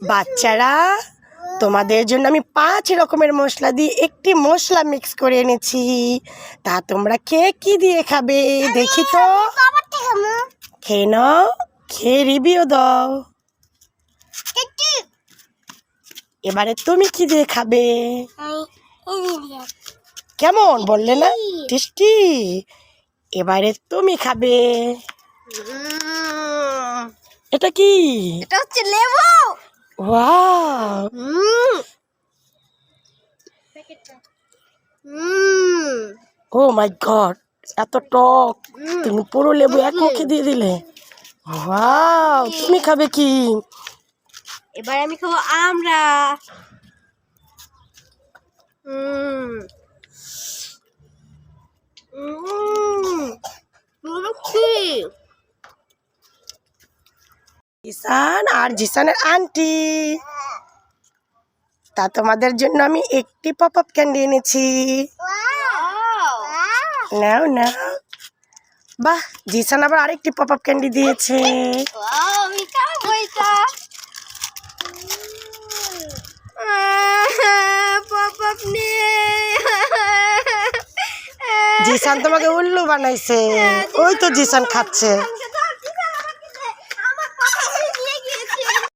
বাচ্চারা তোমাদের জন্য আমি পাঁচ রকমের মশলা দিয়ে একটি মশলা মিক্স করে এনেছি। তা তোমরা কে কি দিয়ে খাবে দেখি তো। খেয়ে নাও খেয়ে রিভিউ দাও। এবারে তুমি কি দিয়ে খাবে? কেমন বললে না? টেস্টি। এবারে তুমি খাবে। এটা কি? এটা হচ্ছে লেবু। ওয়াও হুম হুম ও মাই গড এত টক। তুমি পুরো লেবু এক মুখে দিয়ে দিলে। ওয়াও তুমি খাবে কি? এবার আমি খাব আমরা। হুম হুম লক্ষ্মী জিসান আর জিসানের আন্টি। তা তোমাদের জন্য আমি একটি পপ আপ ক্যান্ডি এনেছি। নাও না বাহ, জিসান আবার আরেকটি পপ আপ ক্যান্ডি দিয়েছে। জিসান তোমাকে উল্লু বানাইছে। ওই তো জিসান খাচ্ছে।